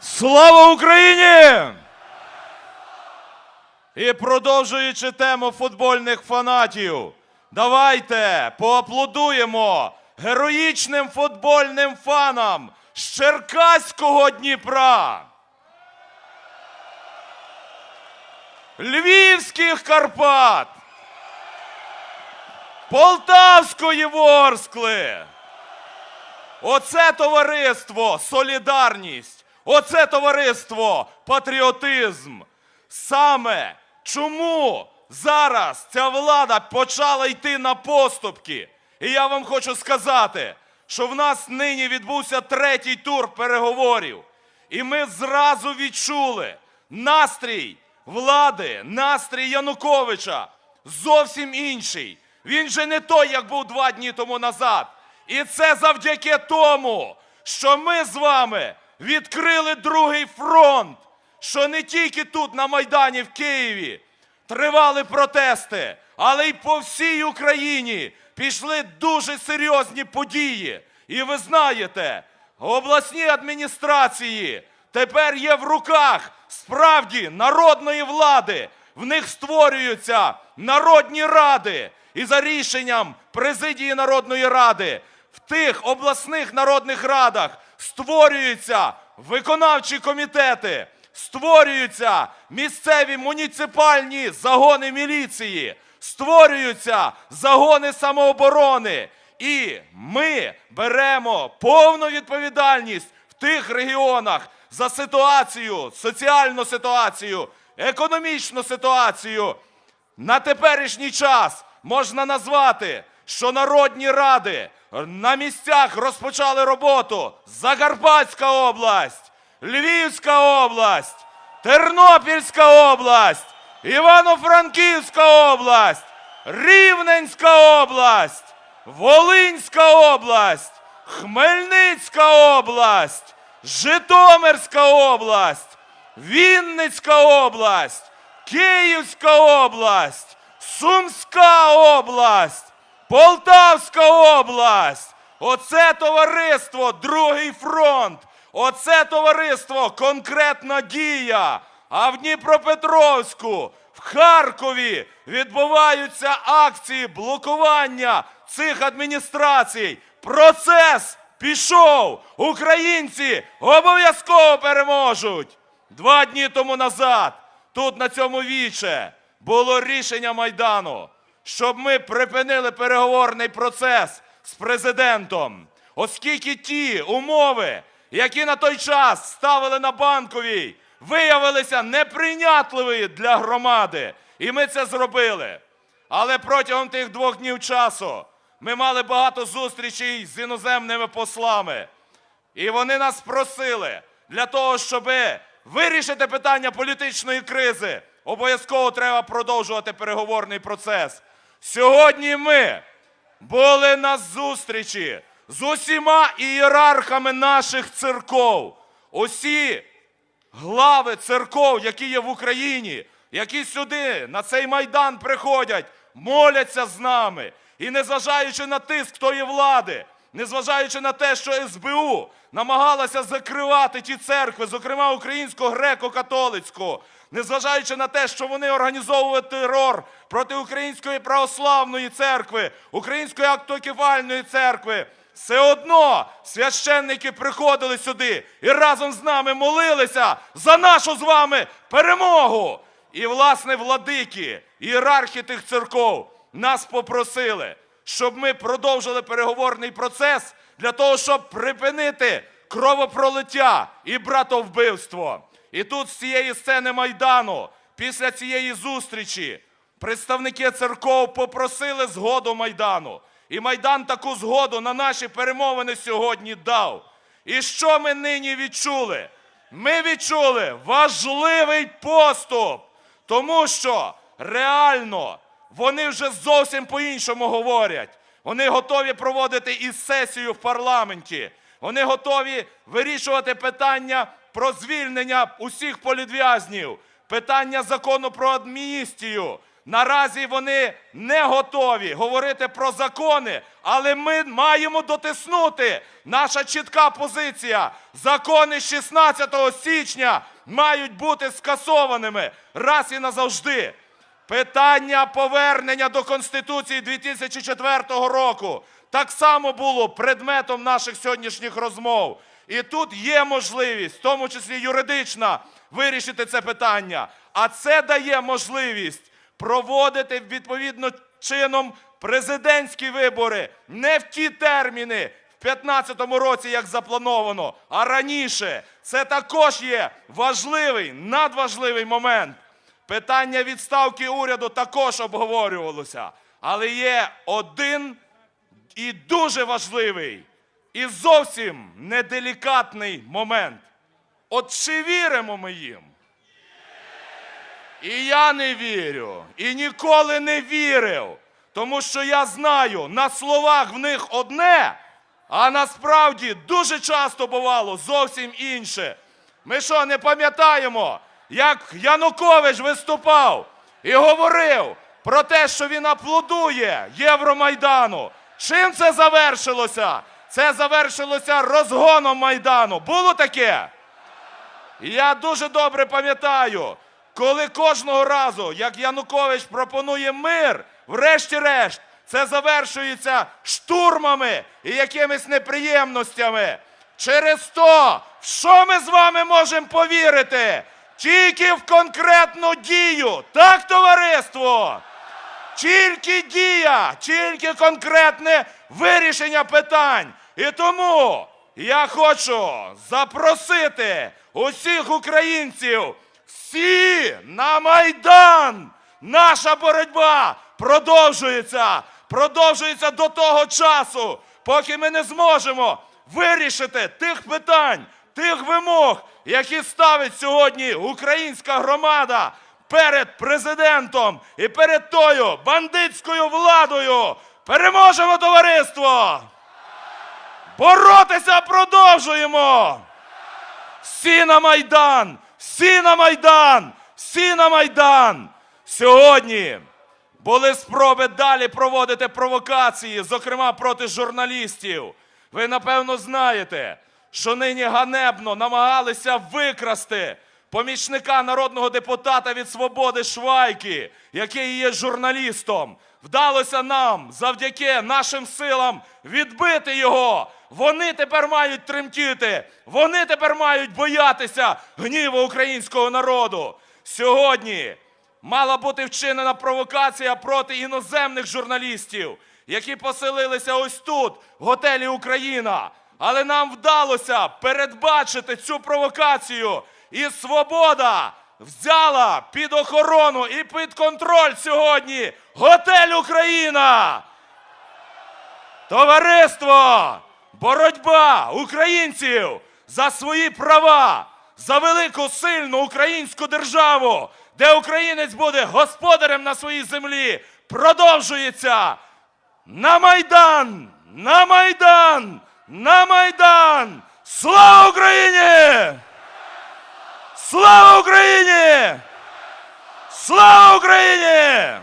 Слава Україні! І продовжуючи тему футбольних фанатів, давайте поаплодуємо героїчним футбольним фанам з Черкаського Дніпра. Львівських Карпат. Полтавської Ворскли. Оце товариство солідарність. Оце товариство патріотизм. Саме чому зараз ця влада почала йти на поступки? І я вам хочу сказати, що в нас нині відбувся третій тур переговорів. І ми зразу відчули настрій влади, настрій Януковича зовсім інший. Він же не той, як був два дні тому назад. І це завдяки тому, що ми з вами відкрили другий фронт, що не тільки тут, на Майдані в Києві, тривали протести, але й по всій Україні пішли дуже серйозні події. І ви знаєте, обласні адміністрації тепер є в руках справді народної влади. В них створюються народні ради. І за рішенням президії Народної ради в тих обласних народних радах створюються виконавчі комітети, створюються місцеві муніципальні загони міліції, створюються загони самооборони. І ми беремо повну відповідальність в тих регіонах за ситуацію, соціальну ситуацію, економічну ситуацію. На теперішній час можна назвати, що народні ради на місцях розпочали роботу. Закарпатська область, Львівська область, Тернопільська область, Івано-Франківська область, Рівненська область, Волинська область, Хмельницька область, Житомирська область, Вінницька область, Київська область, Сумська область, Полтавська область. Оце товариство, другий фронт. Оце товариство, конкретна дія. А в Дніпропетровську, в Харкові відбуваються акції блокування цих адміністрацій. Процес пішов. Українці обов'язково переможуть. Два дні тому назад, тут на цьому віче, було рішення Майдану, щоб ми припинили переговорний процес з президентом, оскільки ті умови, які на той час ставили на банковій, виявилися неприйнятливі для громади. І ми це зробили. Але протягом тих двох днів часу ми мали багато зустрічей з іноземними послами. І вони нас просили для того, щоб вирішити питання політичної кризи, обов'язково треба продовжувати переговорний процес. Сьогодні ми були на зустрічі з усіма ієрархами наших церков. Усі глави церков, які є в Україні, які сюди, на цей майдан приходять, моляться з нами. І незважаючи на тиск тої влади, незважаючи на те, що СБУ намагалася закривати ті церкви, зокрема українську греко-католицьку, незважаючи на те, що вони організовували терор проти Української православної церкви, Української актокефальної церкви, все одно священники приходили сюди і разом з нами молилися за нашу з вами перемогу. І, власне, владики, ієрархи тих церков нас попросили, щоб ми продовжили переговорний процес для того, щоб припинити кровопролиття і братовбивство. І тут з цієї сцени Майдану, після цієї зустрічі, представники церков попросили згоду Майдану. І Майдан таку згоду на наші перемовини сьогодні дав. І що ми нині відчули? Ми відчули важливий поступ, тому що реально вони вже зовсім по-іншому говорять. Вони готові проводити і сесію в парламенті. Вони готові вирішувати питання про звільнення усіх політв'язнів, питання закону про амністію. Наразі вони не готові говорити про закони, але ми маємо дотиснути. Наша чітка позиція. Закони 16 січня мають бути скасованими раз і назавжди. Питання повернення до Конституції 2004 року так само було предметом наших сьогоднішніх розмов. І тут є можливість, в тому числі юридична, вирішити це питання. А це дає можливість проводити відповідно чином президентські вибори не в ті терміни, в 2015 році, як заплановано, а раніше. Це також є важливий, надважливий момент. Питання відставки уряду також обговорювалося. Але є один і дуже важливий, і зовсім неделікатний момент. От чи віримо ми їм? І я не вірю, і ніколи не вірив. Тому що я знаю, на словах в них одне, а насправді дуже часто бувало зовсім інше. Ми що, не пам'ятаємо, як Янукович виступав і говорив про те, що він аплодує Євромайдану. Чим це завершилося? Це завершилося розгоном Майдану. Було таке? Я дуже добре пам'ятаю, коли кожного разу, як Янукович пропонує мир, врешті-решт, це завершується штурмами і якимись неприємностями. Через то, в що ми з вами можемо повірити? Тільки в конкретну дію. Так, товариство? Тільки дія, тільки конкретне вирішення питань. І тому я хочу запросити усіх українців всі на Майдан. Наша боротьба продовжується. Продовжується до того часу, поки ми не зможемо вирішити тих питань, тих вимог, які ставить сьогодні українська громада перед президентом і перед тою бандитською владою. Переможемо товариство! Боротися продовжуємо! Всі на Майдан! Всі на Майдан! Всі на Майдан! Сьогодні були спроби далі проводити провокації, зокрема проти журналістів. Ви напевно знаєте, що нині ганебно намагалися викрасти помічника народного депутата від свободи Швайки, який є журналістом. Вдалося нам завдяки нашим силам відбити його. Вони тепер мають тремтіти, вони тепер мають боятися гніву українського народу. Сьогодні мала бути вчинена провокація проти іноземних журналістів, які поселилися ось тут, в готелі Україна. Але нам вдалося передбачити цю провокацію, і свобода взяла під охорону і під контроль сьогодні готель Україна. Товариство, боротьба українців за свої права, за велику сильну українську державу, де українець буде господарем на своїй землі, продовжується. На Майдан! На Майдан! На Майдан! Слава Україні! Слава Україні! Слава Україні!